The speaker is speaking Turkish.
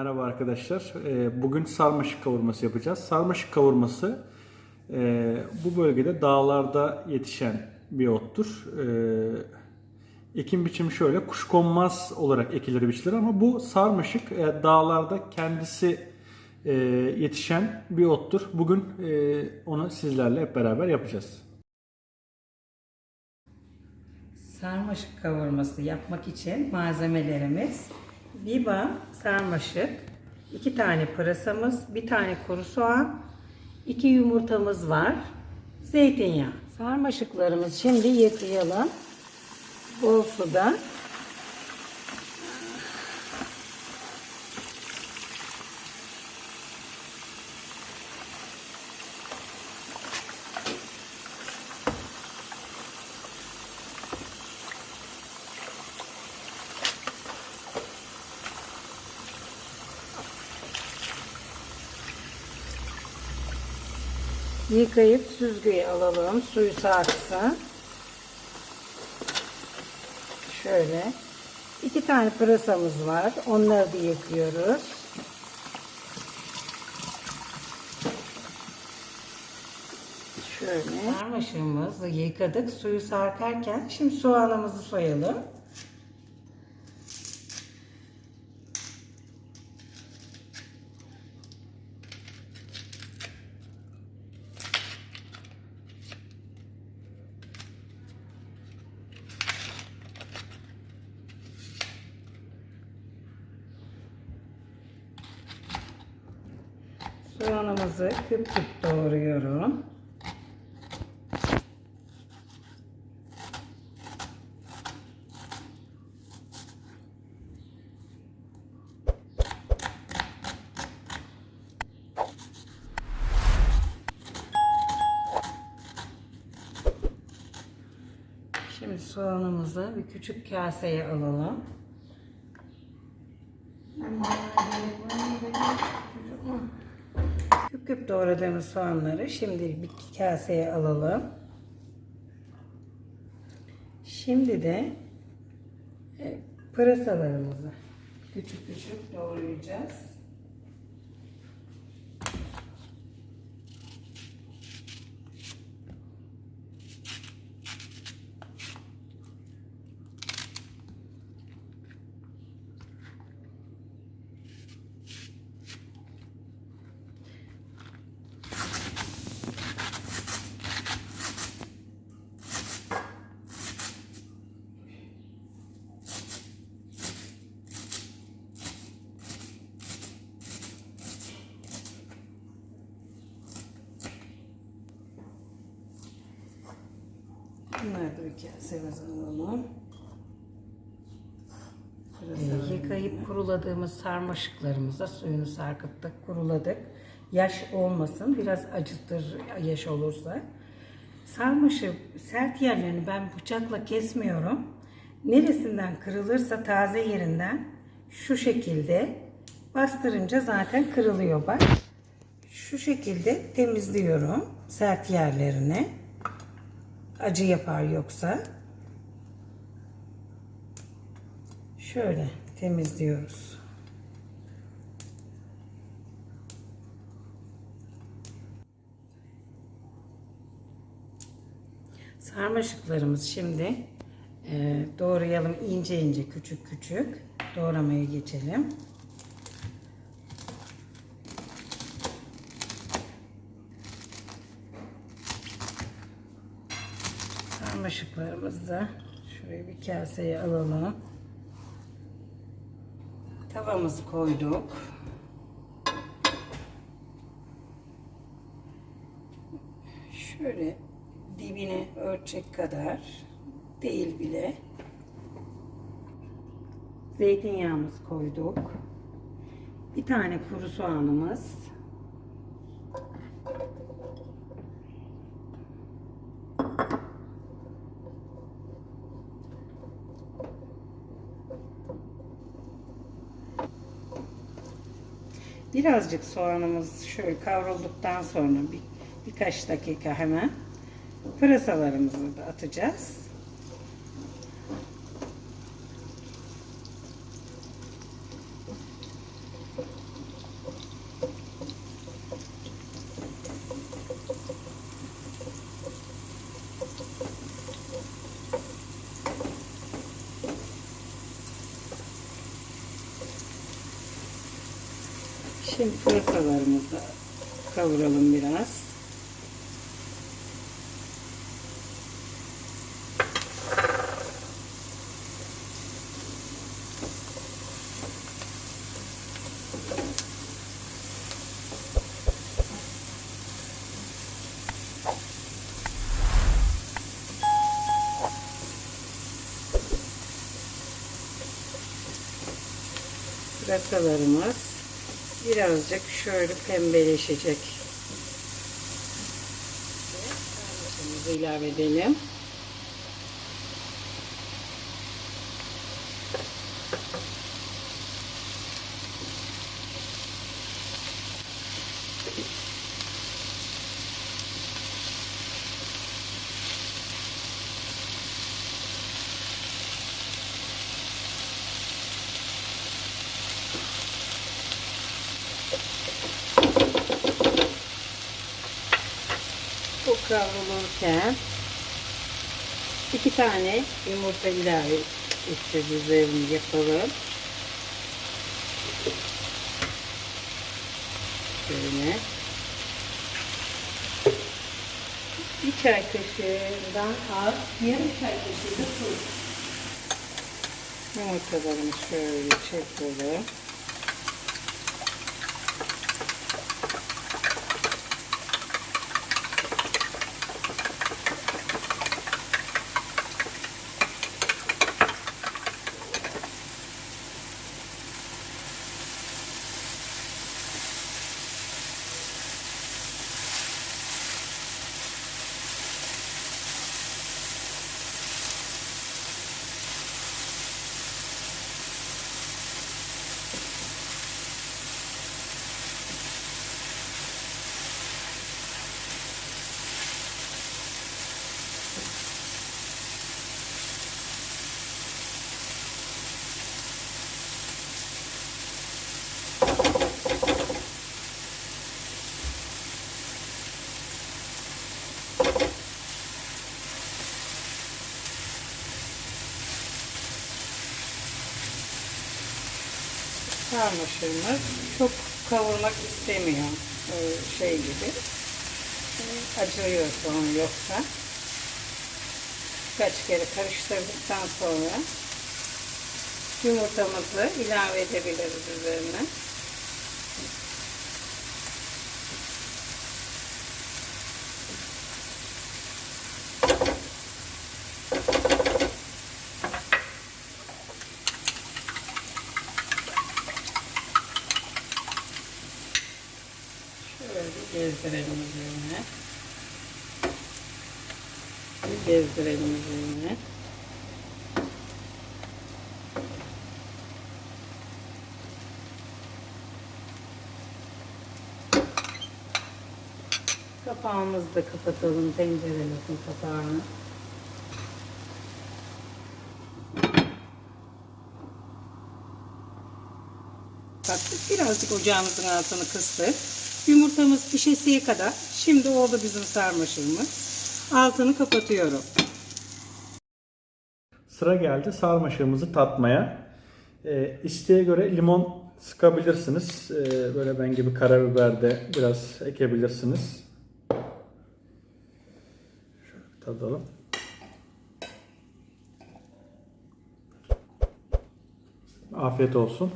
Merhaba arkadaşlar. Ee, Bugün sarmaşık kavurması yapacağız. Sarmaşık kavurması e, bu bölgede dağlarda yetişen bir ottur. Ee, Ekim biçimi şöyle kuşkonmaz olarak ekilir biçilir ama bu sarmaşık e, dağlarda kendisi e, yetişen bir ottur. Bugün onu sizlerle hep beraber yapacağız. Sarmaşık kavurması yapmak için malzemelerimiz bir bağ sarmaşık, iki tane pırasamız, bir tane kuru soğan, iki yumurtamız var, zeytinyağı. Sarmaşıklarımız şimdi yıkayalım. Bol suda. Yıkayıp süzgeyi alalım. Suyu sarksın. Şöyle. iki tane pırasamız var. Onları da yıkıyoruz. Şöyle. Sarmaşığımızı yıkadık. Suyu sarkarken şimdi soğanımızı soyalım. Soğanımızı küp küp doğruyorum. Şimdi soğanımızı bir küçük kaseye alalım. Küp doğradığımız soğanları şimdi bir kaseye alalım. Şimdi de e, pırasalarımızı küçük küçük doğrayacağız. Bunları da bir kasemize alalım. Ee, yıkayıp kuruladığımız sarmaşıklarımıza suyunu sarkıttık, kuruladık. Yaş olmasın, biraz acıtır yaş olursa. Sarmaşık sert yerlerini ben bıçakla kesmiyorum. Neresinden kırılırsa taze yerinden şu şekilde bastırınca zaten kırılıyor bak. Şu şekilde temizliyorum sert yerlerini acı yapar yoksa. Şöyle temizliyoruz. Sarmaşıklarımız şimdi e, doğrayalım ince ince küçük küçük doğramaya geçelim. Sarmaşıklarımızı da şuraya bir kaseye alalım. Tavamızı koyduk. Şöyle dibine ölçek kadar değil bile zeytinyağımızı koyduk. Bir tane kuru soğanımız. Birazcık soğanımız şöyle kavrulduktan sonra bir, birkaç dakika hemen pırasalarımızı da atacağız. Şimdi pırasalarımızı kavuralım biraz. Pırasalarımız birazcık şöyle pembeleşecek. Sarımsağımızı ilave edelim. Kavrulurken iki tane yumurta ilave edeceğiz üzerini yapalım. Şöyle. Bir çay kaşığından az, yarım çay kaşığı da tuz. Yumurtalarımı şöyle çırpalım. Sarmaşığımız çok kavurmak istemiyor Ee, şey gibi Ee, acıyor sonra yoksa birkaç kere karıştırdıktan sonra yumurtamızı ilave edebiliriz üzerine. Şöyle gezdirelim üzerine. Bir gezdirelim üzerine. Kapağımızı da kapatalım tenceremizin kapağını. Kattık. Birazcık ocağımızın altını kıstık. Yumurtamız pişesiye kadar. Şimdi oldu bizim sarmaşığımız. Altını kapatıyorum. Sıra geldi sarmaşığımızı tatmaya. E, isteğe göre limon sıkabilirsiniz. E, böyle ben gibi karabiber de biraz ekebilirsiniz. Şöyle tadalım. Afiyet olsun.